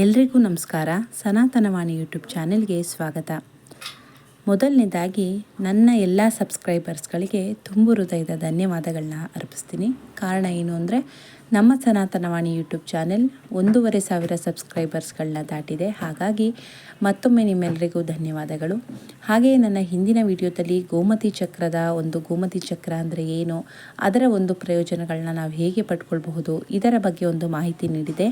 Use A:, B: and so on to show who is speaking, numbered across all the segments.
A: ಎಲ್ರಿಗೂ ನಮಸ್ಕಾರ. ಸನಾತನವಾಣಿ ಯೂಟ್ಯೂಬ್ ಚಾನೆಲ್ಗೆ ಸ್ವಾಗತ. ಮೊದಲನೇದಾಗಿ, ನನ್ನ ಎಲ್ಲ ಸಬ್ಸ್ಕ್ರೈಬರ್ಸ್ಗಳಿಗೆ ತುಂಬು ಹೃದಯದ ಧನ್ಯವಾದಗಳನ್ನ ಅರ್ಪಿಸ್ತೀನಿ. ಕಾರಣ ಏನು ಅಂದರೆ ನಮ್ಮ ಸನಾತನವಾಣಿ ಯೂಟ್ಯೂಬ್ ಚಾನೆಲ್ ಒಂದೂವರೆ ಸಾವಿರ ಸಬ್ಸ್ಕ್ರೈಬರ್ಸ್ಗಳನ್ನ ದಾಟಿದೆ. ಹಾಗಾಗಿ ಮತ್ತೊಮ್ಮೆ ನಿಮ್ಮೆಲ್ಲರಿಗೂ ಧನ್ಯವಾದಗಳು. ಹಾಗೆಯೇ ನನ್ನ ಹಿಂದಿನ ವಿಡಿಯೋದಲ್ಲಿ ಗೋಮತಿ ಚಕ್ರದ ಒಂದು ಗೋಮತಿ ಚಕ್ರ ಅಂದರೆ ಏನು, ಅದರ ಒಂದು ಪ್ರಯೋಜನಗಳನ್ನ ನಾವು ಹೇಗೆ ಪಡ್ಕೊಳ್ಬಹುದು, ಇದರ ಬಗ್ಗೆ ಒಂದು ಮಾಹಿತಿ ನೀಡಿದೆ.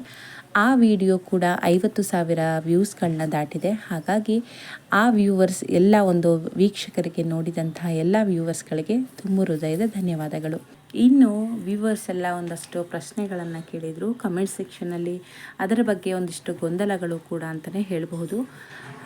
A: ಆ ವಿಡಿಯೋ ಕೂಡ ಐವತ್ತು ಸಾವಿರ ವ್ಯೂಸ್ಗಳನ್ನ ದಾಟಿದೆ. ಹಾಗಾಗಿ ಆ ವ್ಯೂವರ್ಸ್, ಎಲ್ಲ ಒಂದು ವೀಕ್ಷಕರಿಗೆ ನೋಡಿದಂತಹ ಎಲ್ಲ ವ್ಯೂವರ್ಸ್ಗಳಿಗೆ ತುಂಬ ಹೃದಯದ ಧನ್ಯವಾದಗಳು. ಇನ್ನು ವ್ಯೂವರ್ಸ್ ಎಲ್ಲ ಒಂದಷ್ಟು ಪ್ರಶ್ನೆಗಳನ್ನು ಕೇಳಿದರು ಕಮೆಂಟ್ ಸೆಕ್ಷನಲ್ಲಿ ಅದರ ಬಗ್ಗೆ ಒಂದಿಷ್ಟು ಗೊಂದಲಗಳು ಕೂಡ ಅಂತಲೇ ಹೇಳಬಹುದು.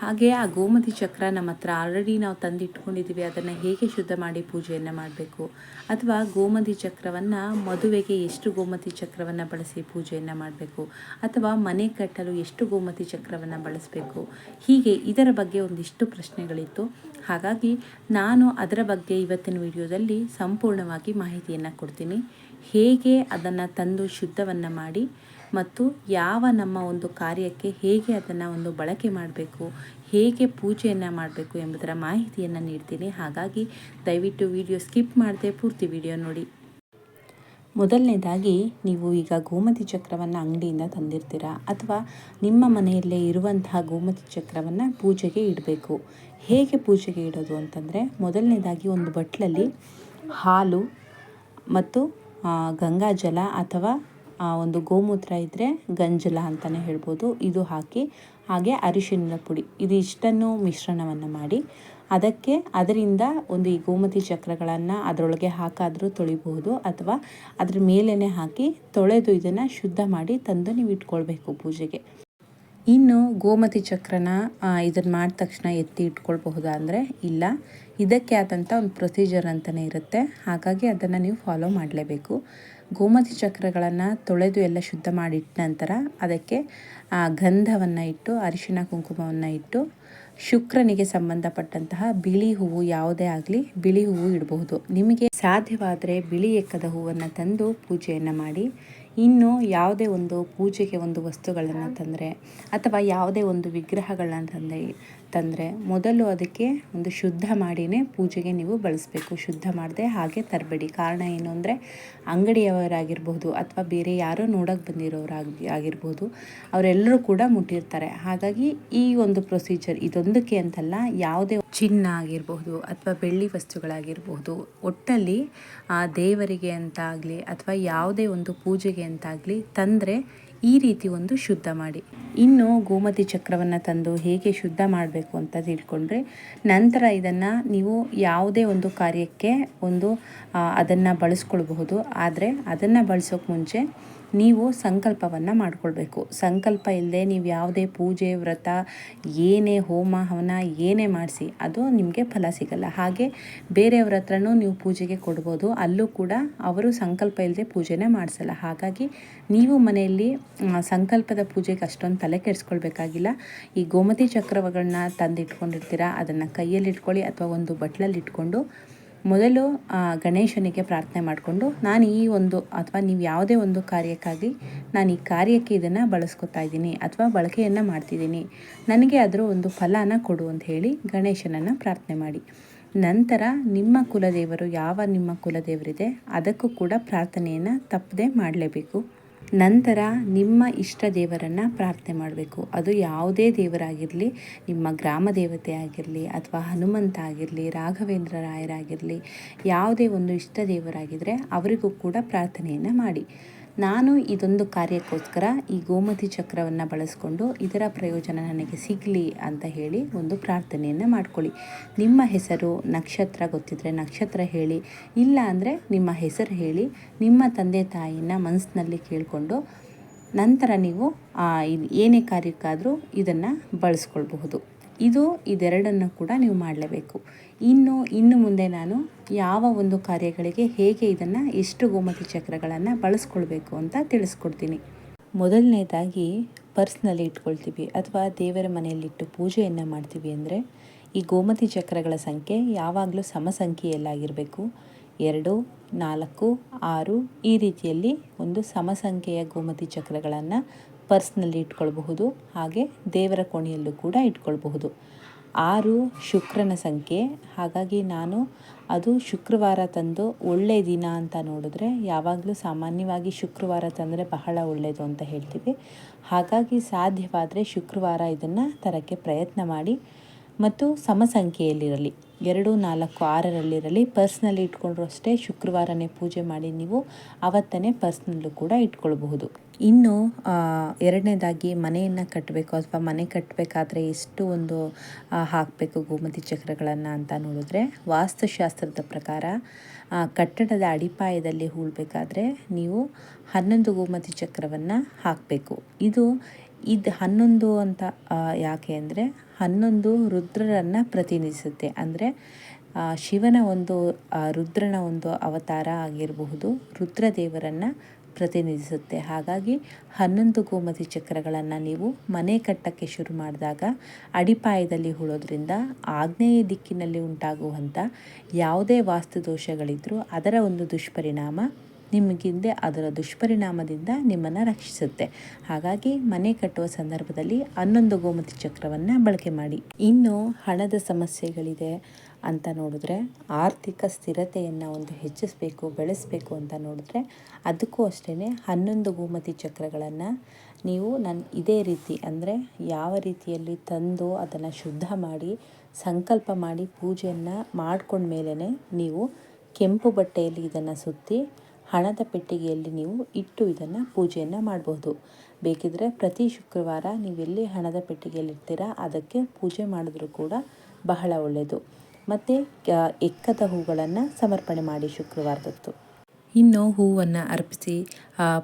A: ಹಾಗೆ ಆ ಗೋಮತಿ ಚಕ್ರ ನಮ್ಮ ಹತ್ರ ಆಲ್ರೆಡಿ ನಾವು ತಂದಿಟ್ಕೊಂಡಿದ್ದೀವಿ. ಅದನ್ನು ಹೇಗೆ ಶುದ್ಧ ಮಾಡಿ ಪೂಜೆಯನ್ನು ಮಾಡಬೇಕು? ಅಥವಾ ಗೋಮತಿ ಚಕ್ರವನ್ನು ಮದುವೆಗೆ ಎಷ್ಟು ಗೋಮತಿ ಚಕ್ರವನ್ನು ಬಳಸಿ ಪೂಜೆಯನ್ನು ಮಾಡಬೇಕು? ಅಥವಾ ಮನೆ ಕಟ್ಟಲು ಎಷ್ಟು ಗೋಮತಿ ಚಕ್ರವನ್ನು ಬಳಸಬೇಕು? ಹೀಗೆ ಇದರ ಬಗ್ಗೆ ಒಂದಿಷ್ಟು ಪ್ರಶ್ನೆಗಳಿತ್ತು. ಹಾಗಾಗಿ ನಾನು ಅದರ ಬಗ್ಗೆ ಇವತ್ತಿನ ವಿಡಿಯೋದಲ್ಲಿ ಸಂಪೂರ್ಣವಾಗಿ ಮಾಹಿತಿಯನ್ನು ಕೊಡ್ತೀನಿ. ಹೇಗೆ ಅದನ್ನು ತಂದು ಶುದ್ಧವನ್ನು ಮಾಡಿ ಮತ್ತು ಯಾವ ನಮ್ಮ ಒಂದು ಕಾರ್ಯಕ್ಕೆ ಹೇಗೆ ಅದನ್ನು ಒಂದು ಬಳಕೆ ಮಾಡಬೇಕು, ಹೇಗೆ ಪೂಜೆಯನ್ನು ಮಾಡಬೇಕು ಎಂಬುದರ ಮಾಹಿತಿಯನ್ನು ನೀಡ್ತೀನಿ. ಹಾಗಾಗಿ ದಯವಿಟ್ಟು ವಿಡಿಯೋ ಸ್ಕಿಪ್ ಮಾಡದೆ ಪೂರ್ತಿ ವಿಡಿಯೋ ನೋಡಿ. ಮೊದಲನೇದಾಗಿ, ನೀವು ಈಗ ಗೋಮತಿ ಚಕ್ರವನ್ನು ಅಂಗಡಿಯಿಂದ ತಂದಿರ್ತೀರಾ ಅಥವಾ ನಿಮ್ಮ ಮನೆಯಲ್ಲೇ ಇರುವಂತಹ ಗೋಮತಿ ಚಕ್ರವನ್ನು ಪೂಜೆಗೆ ಇಡಬೇಕು. ಹೇಗೆ ಪೂಜೆಗೆ ಇಡೋದು ಅಂತಂದರೆ, ಮೊದಲನೇದಾಗಿ ಒಂದು ಬಟ್ಲಲ್ಲಿ ಹಾಲು ಮತ್ತು ಗಂಗಾಜಲ ಅಥವಾ ಒಂದು ಗೋಮೂತ್ರ ಇದ್ದರೆ ಗಂಜಲ ಅಂತಲೇ ಹೇಳ್ಬೋದು. ಇದು ಹಾಕಿ ಹಾಗೆ ಅರಿಶಿಣದ ಪುಡಿ. ಇದು ಇಷ್ಟನ್ನು ಮಿಶ್ರಣವನ್ನು ಮಾಡಿ ಅದಕ್ಕೆ ಅದರಿಂದ ಒಂದು ಈ ಗೋಮತಿ ಚಕ್ರಗಳನ್ನು ಅದರೊಳಗೆ ಹಾಕಾದರೂ ತೊಳಿಬಹುದು ಅಥವಾ ಅದ್ರ ಮೇಲೇ ಹಾಕಿ ತೊಳೆದು ಇದನ್ನು ಶುದ್ಧ ಮಾಡಿ ತಂದು ನೀವು ಇಟ್ಕೊಳ್ಬೇಕು ಪೂಜೆಗೆ. ಇನ್ನು ಗೋಮತಿ ಚಕ್ರನ ಇದನ್ನು ಮಾಡಿದ ತಕ್ಷಣ ಎತ್ತಿ ಇಟ್ಕೊಳ್ಬಹುದಾ ಅಂದರೆ ಇಲ್ಲ. ಇದಕ್ಕೆ ಆದಂಥ ಒಂದು ಪ್ರೊಸೀಜರ್ ಅಂತಲೇ ಇರುತ್ತೆ. ಹಾಗಾಗಿ ಅದನ್ನು ನೀವು ಫಾಲೋ ಮಾಡಲೇಬೇಕು. ಗೋಮತಿ ಚಕ್ರಗಳನ್ನು ತೊಳೆದು ಎಲ್ಲ ಶುದ್ಧ ಮಾಡಿಟ್ಟ ನಂತರ ಅದಕ್ಕೆ ಆ ಗಂಧವನ್ನು ಇಟ್ಟು, ಅರಿಶಿನ ಕುಂಕುಮವನ್ನು ಇಟ್ಟು, ಶುಕ್ರನಿಗೆ ಸಂಬಂಧಪಟ್ಟಂತಹ ಬಿಳಿ ಹೂವು ಯಾವುದೇ ಆಗಲಿ ಬಿಳಿ ಹೂವು ಇಡಬಹುದು. ನಿಮಗೆ ಸಾಧ್ಯವಾದರೆ ಬಿಳಿ ಎಕ್ಕದ ಹೂವನ್ನು ತಂದು ಪೂಜೆಯನ್ನು ಮಾಡಿ. ಇನ್ನು ಯಾವುದೇ ಒಂದು ಪೂಜೆಗೆ ಒಂದು ವಸ್ತುಗಳನ್ನು ತಂದರೆ ಅಥವಾ ಯಾವುದೇ ಒಂದು ವಿಗ್ರಹಗಳನ್ನು ತಂದರೆ ತಂದರೆ ಮೊದಲು ಅದಕ್ಕೆ ಒಂದು ಶುದ್ಧ ಮಾಡಿನೇ ಪೂಜೆಗೆ ನೀವು ಬಳಸಬೇಕು. ಶುದ್ಧ ಮಾಡದೆ ಹಾಗೆ ತರಬೇಡಿ. ಕಾರಣ ಏನು ಅಂದರೆ ಅಂಗಡಿಯವರಾಗಿರ್ಬೋದು ಅಥವಾ ಬೇರೆ ಯಾರೋ ನೋಡೋಕೆ ಬಂದಿರೋರಾಗಿ ಆಗಿರ್ಬೋದು ಅವರೆಲ್ಲರೂ ಕೂಡ ಮುಟ್ಟಿರ್ತಾರೆ. ಹಾಗಾಗಿ ಈ ಒಂದು ಪ್ರೊಸೀಜರ್ ಇದೊಂದಕ್ಕೆ ಅಂತಲ್ಲ ಯಾವುದೇ ಚಿನ್ನ ಆಗಿರಬಹುದು ಅಥವಾ ಬೆಳ್ಳಿ ವಸ್ತುಗಳಾಗಿರಬಹುದು ಒಟ್ಟಲ್ಲಿ ದೇವರಿಗೆ ಅಂತಾಗಲಿ ಅಥವಾ ಯಾವುದೇ ಒಂದು ಪೂಜೆಗೆ ಅಂತಾಗಲಿ ತಂದರೆ ಈ ರೀತಿ ಒಂದು ಶುದ್ಧ ಮಾಡಿ. ಇನ್ನು ಗೋಮತಿ ಚಕ್ರವನ್ನು ತಂದು ಹೇಗೆ ಶುದ್ಧ ಮಾಡಬೇಕು ಅಂತ ತಿಳ್ಕೊಂಡ್ರೆ, ನಂತರ ಇದನ್ನು ನೀವು ಯಾವುದೇ ಒಂದು ಕಾರ್ಯಕ್ಕೆ ಒಂದು ಅದನ್ನು ಬಳಸ್ಕೊಳ್ಬಹುದು. ಆದರೆ ಅದನ್ನು ಬಳಸೋಕೆ ಮುಂಚೆ ನೀವು ಸಂಕಲ್ಪವನ್ನು ಮಾಡಿಕೊಳ್ಬೇಕು. ಸಂಕಲ್ಪ ಇಲ್ಲದೆ ನೀವು ಯಾವುದೇ ಪೂಜೆ, ವ್ರತ, ಏನೇ ಹೋಮ ಹವನ ಏನೇ ಮಾಡಿಸಿ, ಅದು ನಿಮಗೆ ಫಲ ಸಿಗಲ್ಲ. ಹಾಗೆ ಬೇರೆಯವ್ರ ಹತ್ರನೂ ನೀವು ಪೂಜೆಗೆ ಕೊಡ್ಬೋದು. ಅಲ್ಲೂ ಕೂಡ ಅವರು ಸಂಕಲ್ಪ ಇಲ್ಲದೆ ಪೂಜೆನೇ ಮಾಡಿಸಲ್ಲ. ಹಾಗಾಗಿ ನೀವು ಮನೆಯಲ್ಲಿ ಸಂಕಲ್ಪದ ಪೂಜೆಗೆ ಅಷ್ಟೊಂದು ತಲೆ ಕೆಡಿಸ್ಕೊಳ್ಬೇಕಾಗಿಲ್ಲ. ಈ ಗೋಮತಿ ಚಕ್ರಗಳನ್ನ ತಂದಿಟ್ಕೊಂಡಿರ್ತೀರ, ಅದನ್ನು ಕೈಯಲ್ಲಿ ಇಟ್ಕೊಳ್ಳಿ ಅಥವಾ ಒಂದು ಬಟ್ಲಲ್ಲಿ ಇಟ್ಕೊಂಡು ಮೊದಲು ಗಣೇಶನಿಗೆ ಪ್ರಾರ್ಥನೆ ಮಾಡಿಕೊಂಡು, ನಾನು ಈ ಒಂದು ಅಥವಾ ನೀವು ಯಾವುದೇ ಒಂದು ಕಾರ್ಯಕ್ಕಾಗಿ ನಾನು ಈ ಕಾರ್ಯಕ್ಕೆ ಇದನ್ನು ಬಳಸ್ಕೊತಾ ಇದ್ದೀನಿ ಅಥವಾ ಬಳಕೆಯನ್ನು ಮಾಡ್ತಿದ್ದೀನಿ, ನನಗೆ ಅದರ ಒಂದು ಫಲನ ಕೊಡು ಅಂತ ಹೇಳಿ ಗಣೇಶನನ್ನು ಪ್ರಾರ್ಥನೆ ಮಾಡಿ. ನಂತರ ನಿಮ್ಮ ಕುಲದೇವರು, ಯಾವ ನಿಮ್ಮ ಕುಲದೇವರಿದೆ, ಅದಕ್ಕೂ ಕೂಡ ಪ್ರಾರ್ಥನೆಯನ್ನು ತಪ್ಪದೆ ಮಾಡಲೇಬೇಕು. ನಂತರ ನಿಮ್ಮ ಇಷ್ಟ ದೇವರನ್ನು ಪ್ರಾರ್ಥನೆ ಮಾಡಬೇಕು. ಅದು ಯಾವುದೇ ದೇವರಾಗಿರಲಿ, ನಿಮ್ಮ ಗ್ರಾಮ ದೇವತೆ ಆಗಿರಲಿ ಅಥವಾ ಹನುಮಂತ ಆಗಿರಲಿ, ರಾಘವೇಂದ್ರ ರಾಯರಾಗಿರಲಿ, ಯಾವುದೇ ಒಂದು ಇಷ್ಟ ದೇವರಾಗಿದ್ದರೆ ಅವರಿಗೂ ಕೂಡ ಪ್ರಾರ್ಥನೆಯನ್ನು ಮಾಡಿ. ನಾನು ಇದೊಂದು ಕಾರ್ಯಕ್ಕೋಸ್ಕರ ಈ ಗೋಮತಿ ಚಕ್ರವನ್ನು ಬಳಸಿಕೊಂಡು ಇದರ ಪ್ರಯೋಜನ ನನಗೆ ಸಿಗಲಿ ಅಂತ ಹೇಳಿ ಒಂದು ಪ್ರಾರ್ಥನೆಯನ್ನು ಮಾಡ್ಕೊಳ್ಳಿ. ನಿಮ್ಮ ಹೆಸರು ನಕ್ಷತ್ರ ಗೊತ್ತಿದ್ರೆ ನಕ್ಷತ್ರ ಹೇಳಿ, ಇಲ್ಲ ಅಂದರೆ ನಿಮ್ಮ ಹೆಸರು ಹೇಳಿ, ನಿಮ್ಮ ತಂದೆ ತಾಯಿನ ಮನಸ್ಸಿನಲ್ಲಿ ಕೇಳಿಕೊಂಡು ನಂತರ ನೀವು ಏನೇ ಕಾರ್ಯಕ್ಕಾದರೂ ಇದನ್ನು ಬಳಸ್ಕೊಳ್ಬಹುದು. ಇದು ಇದೆರಡನ್ನು ಕೂಡ ನೀವು ಮಾಡಲೇಬೇಕು. ಇನ್ನು ಇನ್ನು ಮುಂದೆ ನಾನು ಯಾವ ಒಂದು ಕಾರ್ಯಗಳಿಗೆ ಹೇಗೆ ಇದನ್ನು ಎಷ್ಟು ಗೋಮತಿ ಚಕ್ರಗಳನ್ನು ಬಳಸ್ಕೊಳ್ಬೇಕು ಅಂತ ತಿಳಿಸ್ಕೊಡ್ತೀನಿ. ಮೊದಲನೇದಾಗಿ ಪರ್ಸ್ನಲ್ಲಿ ಇಟ್ಕೊಳ್ತೀವಿ ಅಥವಾ ದೇವರ ಮನೆಯಲ್ಲಿಟ್ಟು ಪೂಜೆಯನ್ನು ಮಾಡ್ತೀವಿ ಅಂದರೆ ಈ ಗೋಮತಿ ಚಕ್ರಗಳ ಸಂಖ್ಯೆ ಯಾವಾಗಲೂ ಸಮ ಸಂಖ್ಯೆಯಲ್ಲಾಗಿರಬೇಕು ಎರಡು, ನಾಲ್ಕು, ಆರು ಈ ರೀತಿಯಲ್ಲಿ ಒಂದು ಸಮಸಂಖ್ಯೆಯ ಗೋಮತಿ ಚಕ್ರಗಳನ್ನು ಪರ್ಸ್ನಲ್ಲಿ ಇಟ್ಕೊಳ್ಬಹುದು, ಹಾಗೆ ದೇವರ ಕೋಣೆಯಲ್ಲೂ ಕೂಡ ಇಟ್ಕೊಳ್ಬಹುದು. ಆರು ಶುಕ್ರನ ಸಂಖ್ಯೆ. ಹಾಗಾಗಿ ನಾನು ಅದು ಶುಕ್ರವಾರ ತಂದು ಒಳ್ಳೆಯ ದಿನ ಅಂತ ನೋಡಿದ್ರೆ ಯಾವಾಗಲೂ ಸಾಮಾನ್ಯವಾಗಿ ಶುಕ್ರವಾರ ತಂದರೆ ಬಹಳ ಒಳ್ಳೆಯದು ಅಂತ ಹೇಳ್ತೀವಿ. ಹಾಗಾಗಿ ಸಾಧ್ಯವಾದರೆ ಶುಕ್ರವಾರ ಇದನ್ನು ತರೋಕ್ಕೆ ಪ್ರಯತ್ನ ಮಾಡಿ. ಮತ್ತು ಸಮ ಸಂಖ್ಯೆಯಲ್ಲಿರಲಿ ಎರಡು, ನಾಲ್ಕು, ಆರರಲ್ಲಿರಲಿ, ಪರ್ಸ್ನಲ್ಲಿ ಇಟ್ಕೊಂಡ್ರು ಅಷ್ಟೇ ಶುಕ್ರವಾರನೇ ಪೂಜೆ ಮಾಡಿ ನೀವು ಅವತ್ತನೇ ಪರ್ಸ್ನಲ್ಲೂ ಕೂಡ ಇಟ್ಕೊಳ್ಬಹುದು. ಇನ್ನು ಎರಡನೇದಾಗಿ ಮನೆಯನ್ನು ಕಟ್ಟಬೇಕು ಅಥವಾ ಮನೆ ಕಟ್ಟಬೇಕಾದ್ರೆ ಎಷ್ಟು ಒಂದು ಹಾಕಬೇಕು ಗೋಮತಿ ಚಕ್ರಗಳನ್ನು ಅಂತ ನೋಡಿದ್ರೆ, ವಾಸ್ತುಶಾಸ್ತ್ರದ ಪ್ರಕಾರ ಕಟ್ಟಡದ ಅಡಿಪಾಯದಲ್ಲಿ ಹೂಳಬೇಕಾದ್ರೆ ನೀವು ಹನ್ನೊಂದು ಗೋಮತಿ ಚಕ್ರವನ್ನು ಹಾಕಬೇಕು. ಇದು ಇದು ಹನ್ನೊಂದು ಅಂತ ಯಾಕೆ ಅಂದರೆ ಹನ್ನೊಂದು ರುದ್ರರನ್ನು ಪ್ರತಿನಿಧಿಸುತ್ತೆ. ಅಂದರೆ ಶಿವನ ಒಂದು ರುದ್ರನ ಒಂದು ಅವತಾರ ಆಗಿರಬಹುದು, ರುದ್ರದೇವರನ್ನು ಪ್ರತಿನಿಧಿಸುತ್ತೆ. ಹಾಗಾಗಿ ಹನ್ನೊಂದು ಗೋಮತಿ ಚಕ್ರಗಳನ್ನು ನೀವು ಮನೆ ಕಟ್ಟಕ್ಕೆ ಶುರು ಮಾಡಿದಾಗ ಅಡಿಪಾಯದಲ್ಲಿ ಹೂಳೋದ್ರಿಂದ ಆಗ್ನೇಯ ದಿಕ್ಕಿನಲ್ಲಿ ಉಂಟಾಗುವಂಥ ಯಾವುದೇ ವಾಸ್ತು ದೋಷಗಳಿದ್ರೂ ಅದರ ಒಂದು ದುಷ್ಪರಿಣಾಮ ನಿಮಗಿಂದೆ ಅದರ ದುಷ್ಪರಿಣಾಮದಿಂದ ನಿಮ್ಮನ್ನು ರಕ್ಷಿಸುತ್ತೆ. ಹಾಗಾಗಿ ಮನೆ ಕಟ್ಟುವ ಸಂದರ್ಭದಲ್ಲಿ ಹನ್ನೊಂದು ಗೋಮತಿ ಚಕ್ರವನ್ನು ಬಳಕೆ ಮಾಡಿ. ಇನ್ನು ಹಣದ ಸಮಸ್ಯೆಗಳಿದೆ. ಅಂತ ನೋಡಿದ್ರೆ ಆರ್ಥಿಕ ಸ್ಥಿರತೆಯನ್ನು ಒಂದು ಹೆಚ್ಚಿಸಬೇಕು, ಬೆಳೆಸಬೇಕು ಅಂತ ನೋಡಿದ್ರೆ ಅದಕ್ಕೂ ಅಷ್ಟೇ ಹನ್ನೊಂದು ಗೋಮತಿ ಚಕ್ರಗಳನ್ನು ನೀವು ನನ್ನ ಇದೇ ರೀತಿ ಅಂದರೆ ಯಾವ ರೀತಿಯಲ್ಲಿ ತಂದು ಅದನ್ನು ಶುದ್ಧ ಮಾಡಿ, ಸಂಕಲ್ಪ ಮಾಡಿ ಪೂಜೆಯನ್ನು ಮಾಡ್ಕೊಂಡ್ಮೇಲೆ ನೀವು ಕೆಂಪು ಬಟ್ಟೆಯಲ್ಲಿ ಇದನ್ನು ಸುತ್ತಿ, ಹಣದ ಪೆಟ್ಟಿಗೆಯಲ್ಲಿ ನೀವು ಇಟ್ಟು ಇದನ್ನು ಪೂಜೆಯನ್ನು ಮಾಡಬಹುದು ಬೇಕಿದ್ರೆ ಪ್ರತಿ ಶುಕ್ರವಾರ ನೀವೆಲ್ಲಿ ಹಣದ ಪೆಟ್ಟಿಗೆಯಲ್ಲಿ ಇರ್ತೀರಾ ಅದಕ್ಕೆ ಪೂಜೆ ಮಾಡಿದ್ರೂ ಕೂಡ ಬಹಳ ಒಳ್ಳೆಯದು. ಮತ್ತು ಎಕ್ಕದ ಹೂಗಳನ್ನು ಸಮರ್ಪಣೆ ಮಾಡಿ ಶುಕ್ರವಾರದತ್ತು ಇನ್ನು ಹೂವನ್ನು ಅರ್ಪಿಸಿ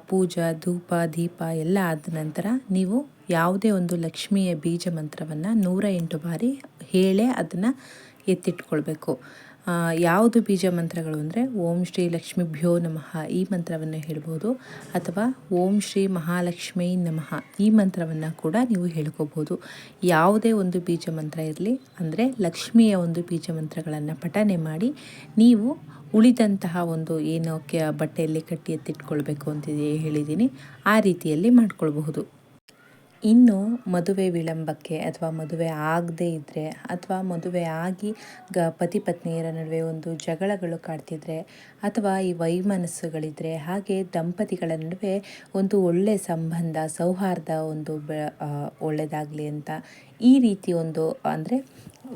A: ಪೂಜಾ, ಧೂಪ, ದೀಪ ಎಲ್ಲ ಆದ ನಂತರ ನೀವು ಯಾವುದೇ ಒಂದು ಲಕ್ಷ್ಮಿಯ ಬೀಜ ಮಂತ್ರವನ್ನು ನೂರ ಎಂಟು ಬಾರಿ ಹೇಳೇ ಅದನ್ನು ಎತ್ತಿಟ್ಕೊಳ್ಬೇಕು. ಯಾವುದು ಬೀಜ ಮಂತ್ರಗಳು ಅಂದರೆ ಓಂ ಶ್ರೀ ಲಕ್ಷ್ಮೀಭ್ಯೋ ನಮಃ ಈ ಮಂತ್ರವನ್ನು ಹೇಳ್ಬೋದು ಅಥವಾ ಓಂ ಶ್ರೀ ಮಹಾಲಕ್ಷ್ಮೀ ನಮಃ ಈ ಮಂತ್ರವನ್ನು ಕೂಡ ನೀವು ಹೇಳ್ಕೋಬೋದು. ಯಾವುದೇ ಒಂದು ಬೀಜ ಮಂತ್ರ ಇರಲಿ ಅಂದರೆ ಲಕ್ಷ್ಮಿಯ ಒಂದು ಬೀಜ ಮಂತ್ರಗಳನ್ನು ಪಠನೆ ಮಾಡಿ ನೀವು ಉಳಿದಂತಹ ಒಂದು ಏನು ಬಟ್ಟೆಯಲ್ಲಿ ಕಟ್ಟಿ ಎತ್ತಿಟ್ಕೊಳ್ಬೇಕು ಅಂತ ಹೇಳಿದ್ದೀನಿ ಆ ರೀತಿಯಲ್ಲಿ ಮಾಡ್ಕೊಳ್ಬಹುದು. ಇನ್ನು ಮದುವೆ ವಿಳಂಬಕ್ಕೆ ಅಥವಾ ಮದುವೆ ಆಗದೇ ಇದ್ದರೆ ಅಥವಾ ಮದುವೆ ಆಗಿ ಗ ಪತಿ ಪತ್ನಿಯರ ನಡುವೆ ಒಂದು ಜಗಳಗಳು ಕಾಡ್ತಿದ್ರೆ ಅಥವಾ ಈ ವೈಮನಸ್ಸುಗಳಿದ್ದರೆ ಹಾಗೆ ದಂಪತಿಗಳ ನಡುವೆ ಒಂದು ಒಳ್ಳೆಯ ಸಂಬಂಧ, ಸೌಹಾರ್ದ ಒಂದು ಬ ಒಳ್ಳೆಯದಾಗಲಿ ಅಂತ ಈ ರೀತಿ ಒಂದು, ಅಂದರೆ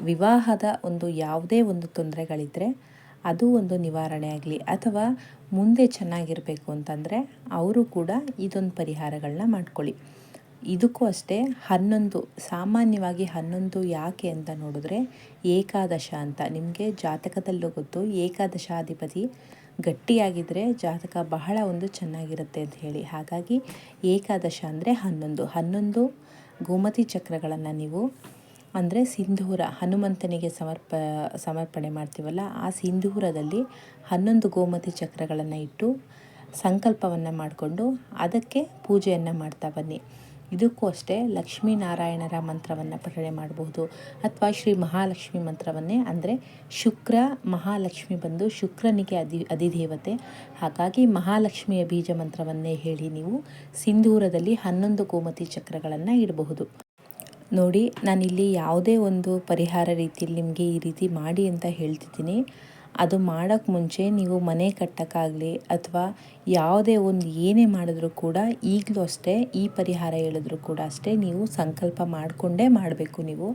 A: ವಿವಾಹದ ಒಂದು ಯಾವುದೇ ಒಂದು ತೊಂದರೆಗಳಿದ್ದರೆ ಅದು ಒಂದು ನಿವಾರಣೆ ಆಗಲಿ ಅಥವಾ ಮುಂದೆ ಚೆನ್ನಾಗಿರಬೇಕು ಅಂತಂದರೆ ಅವರು ಕೂಡ ಇದೊಂದು ಪರಿಹಾರಗಳನ್ನ ಮಾಡ್ಕೊಳ್ಳಿ. ಇದಕ್ಕೂ ಅಷ್ಟೇ ಹನ್ನೊಂದು, ಸಾಮಾನ್ಯವಾಗಿ ಹನ್ನೊಂದು ಯಾಕೆ ಅಂತ ನೋಡಿದ್ರೆ ಏಕಾದಶ ಅಂತ. ನಿಮಗೆ ಜಾತಕದಲ್ಲೂ ಗೊತ್ತು, ಏಕಾದಶಾಧಿಪತಿ ಗಟ್ಟಿಯಾಗಿದ್ದರೆ ಜಾತಕ ಬಹಳ ಒಂದು ಚೆನ್ನಾಗಿರುತ್ತೆ ಅಂತ ಹೇಳಿ. ಹಾಗಾಗಿ ಏಕಾದಶ ಅಂದರೆ ಹನ್ನೊಂದು. ಹನ್ನೊಂದು ಗೋಮತಿ ಚಕ್ರಗಳನ್ನು ನೀವು ಅಂದರೆ ಸಿಂಧೂರ ಹನುಮಂತನಿಗೆ ಸಮರ್ಪ, ಸಮರ್ಪಣೆ ಮಾಡ್ತೀವಲ್ಲ, ಆ ಸಿಂಧೂರದಲ್ಲಿ ಹನ್ನೊಂದು ಗೋಮತಿ ಚಕ್ರಗಳನ್ನು ಇಟ್ಟು ಸಂಕಲ್ಪವನ್ನು ಮಾಡಿಕೊಂಡು ಅದಕ್ಕೆ ಪೂಜೆಯನ್ನು ಮಾಡ್ತಾ ಬನ್ನಿ. ಇದಕ್ಕೂ ಅಷ್ಟೇ ಲಕ್ಷ್ಮೀನಾರಾಯಣರ ಮಂತ್ರವನ್ನು ಪಠಣೆ ಮಾಡಬಹುದು ಅಥವಾ ಶ್ರೀ ಮಹಾಲಕ್ಷ್ಮಿ ಮಂತ್ರವನ್ನೇ. ಅಂದರೆ ಶುಕ್ರ, ಮಹಾಲಕ್ಷ್ಮಿ ಬಂದು ಶುಕ್ರನಿಗೆ ಅಧಿ, ಅಧಿದೇವತೆ. ಹಾಗಾಗಿ ಮಹಾಲಕ್ಷ್ಮಿಯ ಬೀಜ ಮಂತ್ರವನ್ನೇ ಹೇಳಿ ನೀವು ಸಿಂಧೂರದಲ್ಲಿ ಹನ್ನೊಂದು ಗೋಮತಿ ಚಕ್ರಗಳನ್ನು ಇಡಬಹುದು. ನೋಡಿ, ನಾನಿಲ್ಲಿ ಯಾವುದೇ ಒಂದು ಪರಿಹಾರ ರೀತಿಯಲ್ಲಿ ನಿಮಗೆ ಈ ರೀತಿ ಮಾಡಿ ಅಂತ ಹೇಳ್ತಿದ್ದೀನಿ. ಅದು ಮಾಡೋಕ್ಕೆ ಮುಂಚೆ ನೀವು ಮನೆ ಕಟ್ಟೋಕ್ಕಾಗಲಿ ಅಥವಾ ಯಾವುದೇ ಒಂದು ಏನೇ ಮಾಡಿದ್ರೂ ಕೂಡ ಈಗಲೂ ಅಷ್ಟೇ ಈ ಪರಿಹಾರ ಹೇಳಿದ್ರು ಕೂಡ ಅಷ್ಟೇ ನೀವು ಸಂಕಲ್ಪ ಮಾಡಿಕೊಂಡೇ ಮಾಡಬೇಕು ನೀವು.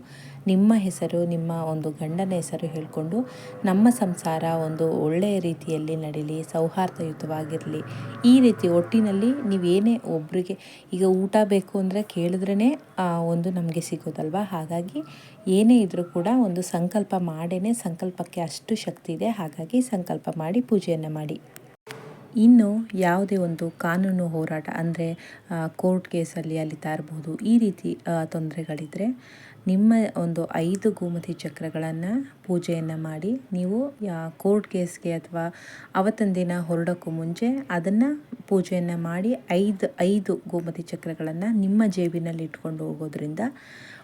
A: ನಿಮ್ಮ ಹೆಸರು, ನಿಮ್ಮ ಒಂದು ಗಂಡನ ಹೆಸರು ಹೇಳಿಕೊಂಡು ನಮ್ಮ ಸಂಸಾರ ಒಂದು ಒಳ್ಳೆಯ ರೀತಿಯಲ್ಲಿ ನಡೀಲಿ, ಸೌಹಾರ್ದಯುತವಾಗಿರಲಿ. ಈ ರೀತಿ ಒಟ್ಟಿನಲ್ಲಿ ನೀವೇನೇ ಒಬ್ಬರಿಗೆ ಈಗ ಊಟ ಬೇಕು ಅಂದರೆ ಕೇಳಿದ್ರೇ ಒಂದು ನಮಗೆ ಸಿಗೋದಲ್ವ? ಹಾಗಾಗಿ ಏನೇ ಇದ್ದರೂ ಕೂಡ ಒಂದು ಸಂಕಲ್ಪ ಮಾಡೇ ಸಂಕಲ್ಪಕ್ಕೆ ಅಷ್ಟು ಶಕ್ತಿ ಇದೆ. ಹಾಗಾಗಿ ಸಂಕಲ್ಪ ಮಾಡಿ ಪೂಜೆಯನ್ನು ಮಾಡಿ. ಇನ್ನು ಯಾವುದೇ ಒಂದು ಕಾನೂನು ಹೋರಾಟ, ಅಂದರೆ ಕೋರ್ಟ್ ಕೇಸಲ್ಲಿ ಅಲಿತಾ ಇರ್ಬೋದು ಈ ರೀತಿ ತೊಂದರೆಗಳಿದ್ದರೆ ನಿಮ್ಮ ಒಂದು ಐದು ಗೋಮತಿ ಚಕ್ರಗಳನ್ನು ಪೂಜೆಯನ್ನು ಮಾಡಿ ನೀವು ಕೋರ್ಟ್ ಕೇಸ್ಗೆ ಅಥವಾ ಅವತ್ತೊಂದು ದಿನ ಹೊರಡೋಕ್ಕೂ ಮುಂಚೆ ಅದನ್ನು ಪೂಜೆಯನ್ನು ಮಾಡಿ ಐದು ಐದು ಗೋಮತಿ ಚಕ್ರಗಳನ್ನು ನಿಮ್ಮ ಜೇಬಿನಲ್ಲಿ ಇಟ್ಕೊಂಡು ಹೋಗೋದ್ರಿಂದ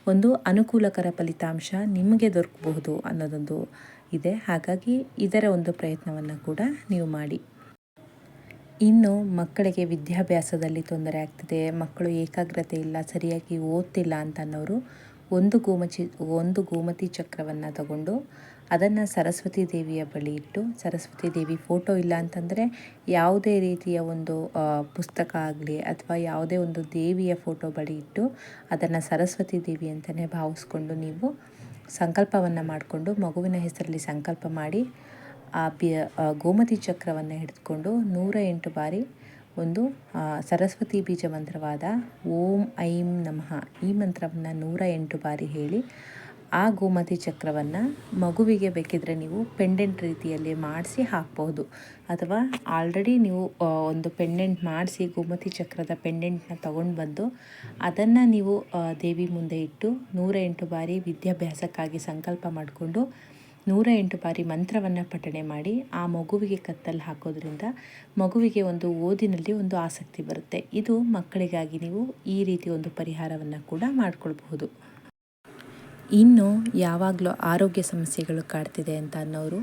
A: ಒಂದು ಅನುಕೂಲಕರ ಫಲಿತಾಂಶ ನಿಮಗೆ ದೊರಕಬಹುದು ಅನ್ನೋದೊಂದು ಇದೆ. ಹಾಗಾಗಿ ಇದರ ಒಂದು ಪ್ರಯತ್ನವನ್ನು ಕೂಡ ನೀವು ಮಾಡಿ. ಇನ್ನು ಮಕ್ಕಳಿಗೆ ವಿದ್ಯಾಭ್ಯಾಸದಲ್ಲಿ ತೊಂದರೆ ಆಗ್ತಿದೆ, ಮಕ್ಕಳು ಏಕಾಗ್ರತೆ ಇಲ್ಲ, ಸರಿಯಾಗಿ ಓದ್ತಿಲ್ಲ ಅಂತ ಅನ್ನೋರು ಒಂದು ಗೋಮಚಿ, ಒಂದು ಗೋಮತಿ ಚಕ್ರವನ್ನು ತಗೊಂಡು ಅದನ್ನು ಸರಸ್ವತಿ ದೇವಿಯ ಬಳಿ ಇಟ್ಟು, ಸರಸ್ವತಿ ದೇವಿ ಫೋಟೋ ಇಲ್ಲ ಅಂತಂದರೆ ಯಾವುದೇ ರೀತಿಯ ಒಂದು ಪುಸ್ತಕ ಆಗಲಿ ಅಥವಾ ಯಾವುದೇ ಒಂದು ದೇವಿಯ ಫೋಟೋ ಬಳಿ ಇಟ್ಟು ಅದನ್ನು ಸರಸ್ವತಿ ದೇವಿ ಅಂತಲೇ ಭಾವಿಸ್ಕೊಂಡು ನೀವು ಸಂಕಲ್ಪವನ್ನು ಮಾಡಿಕೊಂಡು ಮಗುವಿನ ಹೆಸರಲ್ಲಿ ಸಂಕಲ್ಪ ಮಾಡಿ ಆ ಪಿ ಗೋಮತಿ ಚಕ್ರವನ್ನು ಹಿಡಿದುಕೊಂಡು ನೂರ ಎಂಟು ಬಾರಿ ಒಂದು ಸರಸ್ವತಿ ಬೀಜ ಮಂತ್ರವಾದ ಓಂ ಐಂ ನಮಃ ಈ ಮಂತ್ರವನ್ನು ನೂರ ಎಂಟು ಬಾರಿ ಹೇಳಿ ಆ ಗೋಮತಿ ಚಕ್ರವನ್ನು ಮಗುವಿಗೆ ಬೇಕಿದ್ರೆ ನೀವು ಪೆಂಡೆಂಟ್ ರೀತಿಯಲ್ಲಿ ಮಾಡಿಸಿ ಹಾಕ್ಬೋದು ಅಥವಾ ಆಲ್ರೆಡಿ ನೀವು ಒಂದು ಪೆಂಡೆಂಟ್ ಮಾಡಿಸಿ ಗೋಮತಿ ಚಕ್ರದ ಪೆಂಡೆಂಟ್ನ ತಗೊಂಡು ಬಂದು ಅದನ್ನು ನೀವು ದೇವಿ ಮುಂದೆ ಇಟ್ಟು ನೂರ ಎಂಟು ಬಾರಿ ವಿದ್ಯಾಭ್ಯಾಸಕ್ಕಾಗಿ ಸಂಕಲ್ಪ ಮಾಡಿಕೊಂಡು ನೂರ ಎಂಟು ಬಾರಿ ಮಂತ್ರವನ್ನು ಪಠಣೆ ಮಾಡಿ ಆ ಮಗುವಿಗೆ ಕತ್ತಲ್ಲಿ ಹಾಕೋದ್ರಿಂದ ಮಗುವಿಗೆ ಒಂದು ಓದಿನಲ್ಲಿ ಒಂದು ಆಸಕ್ತಿ ಬರುತ್ತೆ. ಇದು ಮಕ್ಕಳಿಗಾಗಿ ನೀವು ಈ ರೀತಿ ಒಂದು ಪರಿಹಾರವನ್ನು ಕೂಡ ಮಾಡಿಕೊಳ್ಬಹುದು. ಇನ್ನು ಯಾವಾಗಲೂ ಆರೋಗ್ಯ ಸಮಸ್ಯೆಗಳು ಕಾಡ್ತಿದೆ ಅಂತ ಅನ್ನೋರು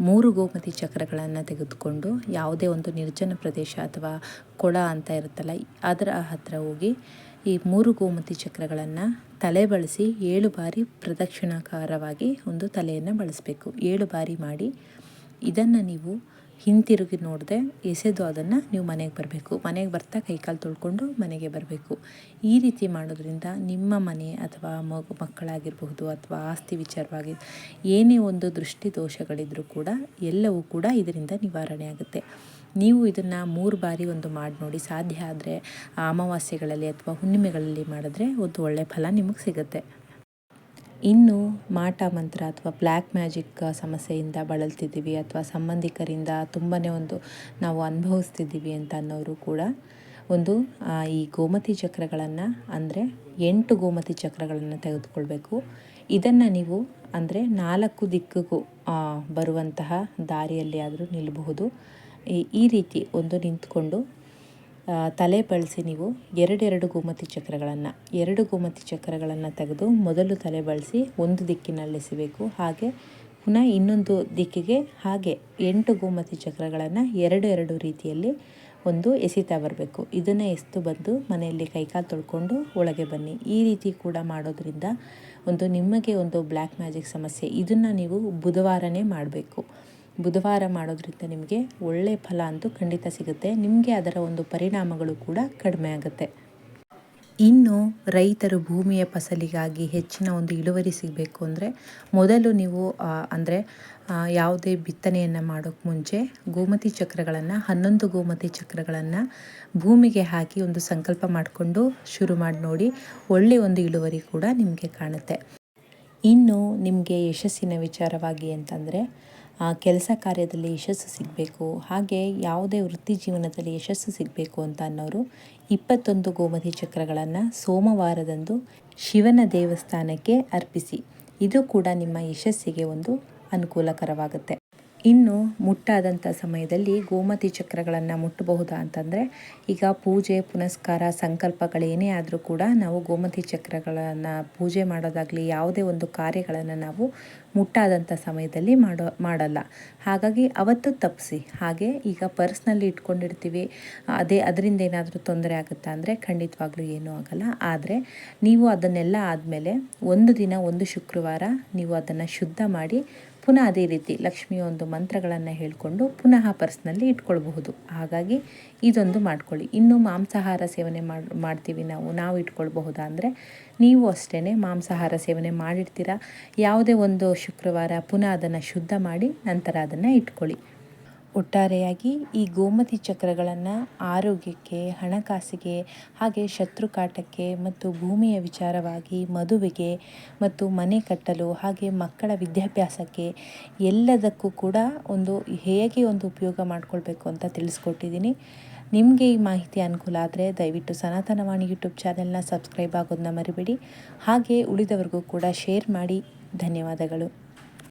A: ಮೂರು ಗೋಮತಿ ಚಕ್ರಗಳನ್ನು ತೆಗೆದುಕೊಂಡು ಯಾವುದೇ ಒಂದು ನಿರ್ಜನ ಪ್ರದೇಶ ಅಥವಾ ಕೊಳ ಅಂತ ಇರುತ್ತಲ್ಲ, ಅದರ ಹತ್ತಿರ ಹೋಗಿ ಈ ಮೂರು ಗೋಮತಿ ಚಕ್ರಗಳನ್ನು ತಲೆ ಬಳಸಿ ಏಳು ಬಾರಿ ಪ್ರದಕ್ಷಿಣಾಕಾರವಾಗಿ ಒಂದು ತಲೆಯನ್ನು ಬಳಸಬೇಕು. ಏಳು ಬಾರಿ ಮಾಡಿ ಇದನ್ನು ನೀವು ಹಿಂತಿರುಗಿ ನೋಡದೆ ಎಸೆದು ಅದನ್ನು ನೀವು ಮನೆಗೆ ಬರಬೇಕು. ಮನೆಗೆ ಬರ್ತಾ ಕೈಕಾಲು ತೊಳ್ಕೊಂಡು ಮನೆಗೆ ಬರಬೇಕು. ಈ ರೀತಿ ಮಾಡೋದ್ರಿಂದ ನಿಮ್ಮ ಮನೆ ಅಥವಾ ಮಗು ಮಕ್ಕಳಾಗಿರಬಹುದು ಅಥವಾ ಆಸ್ತಿ ವಿಚಾರವಾಗಿ ಏನೇ ಒಂದು ದೃಷ್ಟಿ ದೋಷಗಳಿದ್ರೂ ಕೂಡ ಎಲ್ಲವೂ ಕೂಡ ಇದರಿಂದ ನಿವಾರಣೆ ಆಗುತ್ತೆ. ನೀವು ಇದನ್ನು ಮೂರು ಬಾರಿ ಒಂದು ಮಾಡಿ ನೋಡಿ ಸಾಧ್ಯ ಆದರೆ ಅಮಾವಾಸ್ಯೆಗಳಲ್ಲಿ ಅಥವಾ ಹುಣ್ಣಿಮೆಗಳಲ್ಲಿ ಮಾಡಿದ್ರೆ ಒಂದು ಒಳ್ಳೆಯ ಫಲ ನಿಮಗೆ ಸಿಗುತ್ತೆ. ಇನ್ನು ಮಾಟ ಮಂತ್ರ ಅಥವಾ ಬ್ಲ್ಯಾಕ್ ಮ್ಯಾಜಿಕ್ ಸಮಸ್ಯೆಯಿಂದ ಬಳಲ್ತಿದ್ದೀವಿ ಅಥವಾ ಸಂಬಂಧಿಕರಿಂದ ತುಂಬಾ ಒಂದು ನಾವು ಅನುಭವಿಸ್ತಿದ್ದೀವಿ ಅಂತ ಅನ್ನೋರು ಕೂಡ ಒಂದು ಈ ಗೋಮತಿ ಚಕ್ರಗಳನ್ನು ಅಂದರೆ ಎಂಟು ಗೋಮತಿ ಚಕ್ರಗಳನ್ನು ತೆಗೆದುಕೊಳ್ಬೇಕು. ಇದನ್ನು ನೀವು ಅಂದರೆ ನಾಲ್ಕು ದಿಕ್ಕಿಗೂ ಬರುವಂತಹ ದಾರಿಯಲ್ಲಿ ಆದರೂ ನಿಲ್ಲಬಹುದು ಈ ರೀತಿ ಒಂದು ನಿಂತ್ಕೊಂಡು ತಲೆ ಬಳಸಿ ನೀವು ಎರಡೆರಡು ಗೋಮತಿ ಚಕ್ರಗಳನ್ನು, ಎರಡು ಗೋಮತಿ ಚಕ್ರಗಳನ್ನು ತೆಗೆದು ಮೊದಲು ತಲೆ ಬಳಸಿ ಒಂದು ದಿಕ್ಕಿನಲ್ಲಿ ಎಸಿಬೇಕು. ಹಾಗೆ ಪುನಃ ಇನ್ನೊಂದು ದಿಕ್ಕಿಗೆ ಹಾಗೆ ಎಂಟು ಗೋಮತಿ ಚಕ್ರಗಳನ್ನು ಎರಡು ಎರಡು ರೀತಿಯಲ್ಲಿ ಒಂದು ಎಸಿತಾ ಬರಬೇಕು. ಇದನ್ನು ಎಸೆದು ಬಂದು ಮನೆಯಲ್ಲಿ ಕೈಕಾಲು ತೊಳ್ಕೊಂಡು ಒಳಗೆ ಬನ್ನಿ. ಈ ರೀತಿ ಕೂಡ ಮಾಡೋದ್ರಿಂದ ಒಂದು ನಿಮಗೆ ಒಂದು ಬ್ಲ್ಯಾಕ್ ಮ್ಯಾಜಿಕ್ ಸಮಸ್ಯೆ. ಇದನ್ನು ನೀವು ಬುಧವಾರನೇ ಮಾಡಬೇಕು. ಬುಧವಾರ ಮಾಡೋದ್ರಿಂದ ನಿಮಗೆ ಒಳ್ಳೆಯ ಫಲ ಅಂತೂ ಖಂಡಿತ ಸಿಗುತ್ತೆ. ನಿಮಗೆ ಅದರ ಒಂದು ಪರಿಣಾಮಗಳು ಕೂಡ ಕಡಿಮೆ ಆಗುತ್ತೆ. ಇನ್ನು ರೈತರು ಭೂಮಿಯ ಫಸಲಿಗಾಗಿ ಹೆಚ್ಚಿನ ಒಂದು ಇಳುವರಿ ಸಿಗಬೇಕು ಅಂದರೆ ಮೊದಲು ನೀವು ಅಂದರೆ ಯಾವುದೇ ಬಿತ್ತನೆಯನ್ನು ಮಾಡೋಕ್ಕೆ ಮುಂಚೆ ಗೋಮತಿ ಚಕ್ರಗಳನ್ನು, ಹನ್ನೊಂದು ಗೋಮತಿ ಚಕ್ರಗಳನ್ನು ಭೂಮಿಗೆ ಹಾಕಿ ಒಂದು ಸಂಕಲ್ಪ ಮಾಡಿಕೊಂಡು ಶುರು ಮಾಡಿ ನೋಡಿ ಒಳ್ಳೆಯ ಒಂದು ಇಳುವರಿ ಕೂಡ ನಿಮಗೆ ಕಾಣುತ್ತೆ. ಇನ್ನು ನಿಮಗೆ ಯಶಸ್ಸಿನ ವಿಚಾರವಾಗಿ ಅಂತಂದರೆ ಕೆಲಸ ಕಾರ್ಯದಲ್ಲಿ ಯಶಸ್ಸು ಸಿಗಬೇಕು, ಹಾಗೆ ಯಾವುದೇ ವೃತ್ತಿ ಜೀವನದಲ್ಲಿ ಯಶಸ್ಸು ಸಿಗಬೇಕು ಅಂತ ಅನ್ನೋರು ಇಪ್ಪತ್ತೊಂದು ಗೋಮತಿ ಚಕ್ರಗಳನ್ನು ಸೋಮವಾರದಂದು ಶಿವನ ದೇವಸ್ಥಾನಕ್ಕೆ ಅರ್ಪಿಸಿ. ಇದು ಕೂಡ ನಿಮ್ಮ ಯಶಸ್ಸಿಗೆ ಒಂದು ಅನುಕೂಲಕರವಾಗುತ್ತೆ. ಇನ್ನು ಮುಟ್ಟಾದಂಥ ಸಮಯದಲ್ಲಿ ಗೋಮತಿ ಚಕ್ರಗಳನ್ನು ಮುಟ್ಟಬಹುದಾ ಅಂತಂದರೆ, ಈಗ ಪೂಜೆ, ಪುನಸ್ಕಾರ ಸಂಕಲ್ಪಗಳೇನೇ ಆದರೂ ಕೂಡ ನಾವು ಗೋಮತಿ ಚಕ್ರಗಳನ್ನು ಪೂಜೆ ಮಾಡೋದಾಗಲಿ ಯಾವುದೇ ಒಂದು ಕಾರ್ಯಗಳನ್ನು ನಾವು ಮುಟ್ಟಾದಂಥ ಸಮಯದಲ್ಲಿ ಮಾಡೋ, ಮಾಡಲ್ಲ. ಹಾಗಾಗಿ ಅವತ್ತು ತಪ್ಪಿಸಿ ಹಾಗೆ ಈಗ ಪರ್ಸ್ನಲ್ಲಿ ಇಟ್ಕೊಂಡಿರ್ತೀವಿ. ಅದೇ ಅದರಿಂದ ಏನಾದರೂ ತೊಂದರೆ ಆಗುತ್ತಾ ಅಂದರೆ ಖಂಡಿತವಾಗ್ಲೂ ಏನೂ ಆಗಲ್ಲ. ಆದರೆ ನೀವು ಅದನ್ನೆಲ್ಲ ಆದಮೇಲೆ ಒಂದು ದಿನ, ಒಂದು ಶುಕ್ರವಾರ ನೀವು ಅದನ್ನು ಶುದ್ಧ ಮಾಡಿ ಪುನಃ ಅದೇ ರೀತಿ ಲಕ್ಷ್ಮಿಯ ಒಂದು ಮಂತ್ರಗಳನ್ನು ಹೇಳಿಕೊಂಡು ಪುನಃ ಪರ್ಸ್ನಲ್ಲಿ ಇಟ್ಕೊಳ್ಬಹುದು. ಹಾಗಾಗಿ ಇದೊಂದು ಮಾಡ್ಕೊಳ್ಳಿ. ಇನ್ನು ಮಾಂಸಾಹಾರ ಸೇವನೆ ಮಾಡಿ, ಮಾಡ್ತೀವಿ ನಾವು ನಾವು ಇಟ್ಕೊಳ್ಬಹುದಾ ಅಂದರೆ ನೀವು ಅಷ್ಟೇ ಮಾಂಸಾಹಾರ ಸೇವನೆ ಮಾಡಿರ್ತೀರಾ. ಯಾವುದೇ ಒಂದು ಶುಕ್ರವಾರ ಪುನಃ ಅದನ್ನು ಶುದ್ಧ ಮಾಡಿ ನಂತರ ಅದನ್ನು ಇಟ್ಕೊಳ್ಳಿ. ಒಟ್ಟಾರೆಯಾಗಿ ಈ ಗೋಮತಿ ಚಕ್ರಗಳನ್ನು ಆರೋಗ್ಯಕ್ಕೆ, ಹಣಕಾಸಿಗೆ, ಹಾಗೆ ಶತ್ರುಕಾಟಕ್ಕೆ ಮತ್ತು ಭೂಮಿಯ ವಿಚಾರವಾಗಿ, ಮದುವೆಗೆ ಮತ್ತು ಮನೆ ಕಟ್ಟಲು, ಹಾಗೆ ಮಕ್ಕಳ ವಿದ್ಯಾಭ್ಯಾಸಕ್ಕೆ ಎಲ್ಲದಕ್ಕೂ ಕೂಡ ಒಂದು ಹೇಗೆ ಒಂದು ಉಪಯೋಗ ಮಾಡಿಕೊಳ್ಬೇಕು ಅಂತ ತಿಳಿಸ್ಕೊಟ್ಟಿದ್ದೀನಿ. ನಿಮಗೆ ಈ ಮಾಹಿತಿ ಅನುಕೂಲ ಆದರೆ ದಯವಿಟ್ಟು ಸನಾತನವಾಣಿ ಯೂಟ್ಯೂಬ್ ಚಾನೆಲ್ನ ಸಬ್ಸ್ಕ್ರೈಬ್ ಆಗೋದನ್ನ ಮರಿಬೇಡಿ. ಹಾಗೆ ಉಳಿದವರಿಗೂ ಕೂಡ ಶೇರ್ ಮಾಡಿ. ಧನ್ಯವಾದಗಳು.